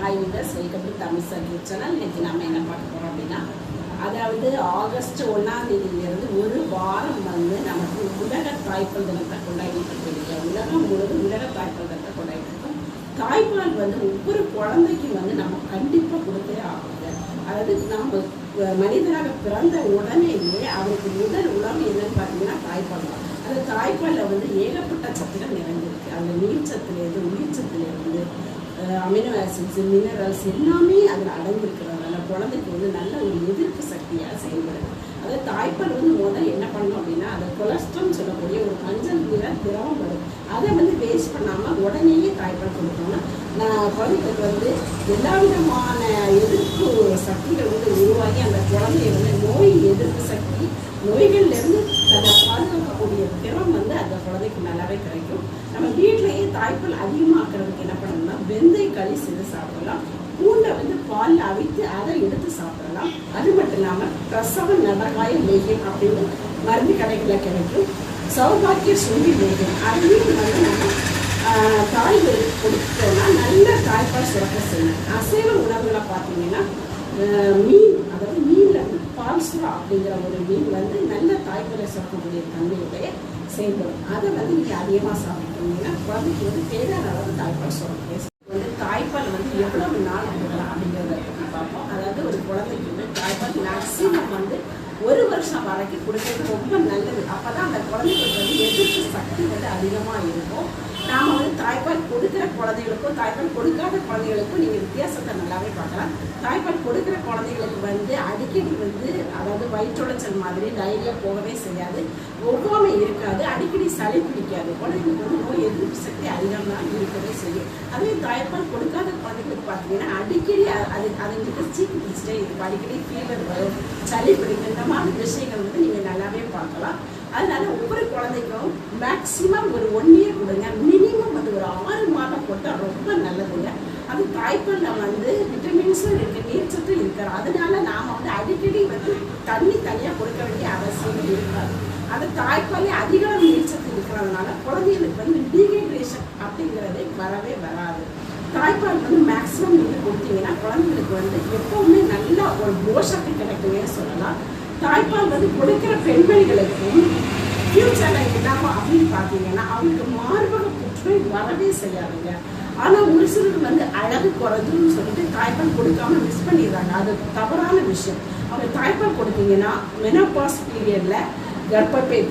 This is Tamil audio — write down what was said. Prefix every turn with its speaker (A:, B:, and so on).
A: Hi viewers welcome to Tamil circuit channel நேற்று நம்ம என்ன பார்க்க போகிறோம் அப்படின்னா அதாவது ஆகஸ்ட் ஒன்றாம் தேதியிலிருந்து ஒரு வாரம் வந்து நமக்கு உலக தாய்ப்பால் தினத்தை கொண்டாடிட்டு இருக்கீங்க உலகம் முழுவதும் உலக தாய்ப்பால் தினத்தை கொண்டாடிட்டு இருக்கோம். தாய்ப்பால் வந்து ஒவ்வொரு குழந்தைக்கும் வந்து நம்ம கண்டிப்பாக கொடுத்தே ஆகுங்க அதாவது நம்ம மனிதராக மனிதனாக பிறந்த உடனேயே அவருக்கு முதல் உணவு என்னன்னு பார்த்தீங்கன்னா தாய்ப்பால் தான். அந்த தாய்ப்பாலில் வந்து ஏகப்பட்ட சத்துக்கள் நிறைஞ்சிருக்கு அதில் நீர்ச்சத்துலேருந்து உயிர்ச்சத்துலேருந்து அமினோ ஆசிட்ஸ் மினரல்ஸ் எல்லாமே அதில் அடங்கியிருக்கிறதுனால குழந்தைக்கு வந்து நல்ல ஒரு எதிர்ப்பு சக்தியாக செயல்படுது. அதாவது தாய்ப்பால் வந்து முதல் என்ன பண்ணணும் அப்படின்னா அதை கொலஸ்ட்ரால் சொல்லக்கூடிய ஒரு மஞ்சள் நிற திரவம் வரும். அதை வந்து வேஸ்ட் பண்ணாமல் உடனேயே தாய்ப்பால் கொடுக்கணும்னா நான் குழந்தைகளுக்கு வந்து எல்லா விதமான எதிர்ப்பு சக்திகள் வந்து உருவாகி அந்த குழந்தைய வந்து நோய் எதிர்ப்பு சக்தி நோய்கள் தன்னை பாதுகாக்கக்கூடிய திறன் வந்து அந்த குழந்தைக்கு நல்லாவே கிடைக்கும். நம்ம வீட்டிலேயே தாய்ப்பால் அதிகமாக்குறதுக்கு என்ன பண்ணணும்னா வெந்தய களி செய்து சாப்பிடலாம். பூண்டை வந்து பாலில் அவித்து அதை எடுத்து சாப்பிடலாம். அது மட்டும் இல்லாமல் பிரசவ நடகாய லேகியம் அப்படின்னு மருந்து கடைகளில் கிடைக்கும். சௌபாக்கிய சுண்டி லேகியம். அதையும் வந்து நம்ம தாய்களுக்கு கொடுத்தோம்னா நல்ல தாய்ப்பால் சுரக்க செய்யணும் அசைவ உணவுகளை பார்த்தீங்கன்னா மீன் அதாவது மீனில் வந்து பால்சுரா அப்படிங்கிற ஒரு மீன் வந்து நல்ல தாய்ப்பாலை சுரக்கக்கூடிய தன்மையுடைய செயல்படும் அதை வந்து நீங்கள் அதிகமாக சாப்பிட்டீங்கன்னா குழந்தைக்கு வந்து தேவையான அளவு தாய்ப்பால் சுரக்க வந்து தாய்ப்பால் வந்து எவ்வளவு நாள் கொடுக்கலாம் அப்படிங்கிறத பற்றி பார்ப்போம். அதாவது ஒரு குழந்தைக்கு வந்து தாய்ப்பால் மேக்ஸிமம் வந்து ஒரு வருஷம் வரைக்கும் கொடுக்கறது ரொம்ப நல்லது. அப்போ தான் அந்த குழந்தைகளுக்கு வந்து எதிர்ப்பு சக்தி வந்து அதிகமாக இருக்கும். நாம் வந்து தாய்ப்பால் தாய்ப்பால் கொடுக்காத குழந்தைகளுக்கும் நீங்கள் வித்தியாசத்தை நல்லாவே பார்க்கலாம். தாய்ப்பால் கொடுக்குற குழந்தைகளுக்கு வந்து அடிக்கடி வந்து அதாவது வயிற்றுளைச்சல் மாதிரி டைரியா போகவே செய்யாது. ஒவ்வாமை இருக்காது அடிக்கடி சளி பிடிக்காது. குழந்தைங்களுக்கு வந்து நோய் எதிர்ப்பு சக்தி அதிகமாக இருக்கவே செய்யும். அதே தாய்ப்பால் கொடுக்காத குழந்தைங்களுக்கு பார்த்தீங்கன்னா அடிக்கடி அது அதுங்களுக்கு சீக்கு பிடிச்சிட்டே இருக்கும். அடிக்கடி ஃபீவர் வரும் சளி பிடிக்கும். இந்த மாதிரி விஷயங்கள் வந்து நீங்கள் நல்லாவே பார்க்கலாம். அதனால ஒவ்வொரு குழந்தைக்கும் மேக்சிமம் ஒரு ஒன் இயர் கொடுங்க. மினிமம் அது ஒரு ஆறு மாதம் போட்டால் ரொம்ப நல்லதுங்க. அது தாய்ப்பால்ல வந்து விட்டமின்ஸும் இருக்கு நீர்ச்சத்தும் இருக்கிற அதனால நாம வந்து அடிக்கடி வந்து தண்ணி தனியாக கொடுக்க வேண்டிய அவசியம் இருக்காது அந்த தாய்ப்பாலே அதிக அளவு நீர்ச்சத்து இருக்கிறதுனால குழந்தைகளுக்கு வந்து டீஹைட்ரேஷன் அப்படிங்கிறதே வரவே வராது. தாய்ப்பால் வந்து மேக்ஸிமம் நீங்கள் கொடுத்தீங்கன்னா குழந்தைங்களுக்கு வந்து எப்பவுமே நல்லா ஒரு போஷத்தை கிடைக்குமே சொல்லலாம். தாய்ப்பால் வந்து கொடுக்கிற பெண்மணிகளுக்கும் ஃபியூச்சர்ல என்னவோ அப்படின்னு பார்த்தீங்கன்னா அவங்களுக்கு மார்பக புற்றுநோய் வரவே செய்யாதுங்க. ஆனால் ஒரு சிலர் வந்து அழகு குறைஞ்சுன்னு சொல்லிட்டு தாய்ப்பால் கொடுக்காம மிஸ் பண்ணிடுறாங்க. அது தவறான விஷயம். அவங்க தாய்ப்பால் கொடுத்தீங்கன்னா மெனோபாஸ் பீரியடில் கர்ப்பப்பை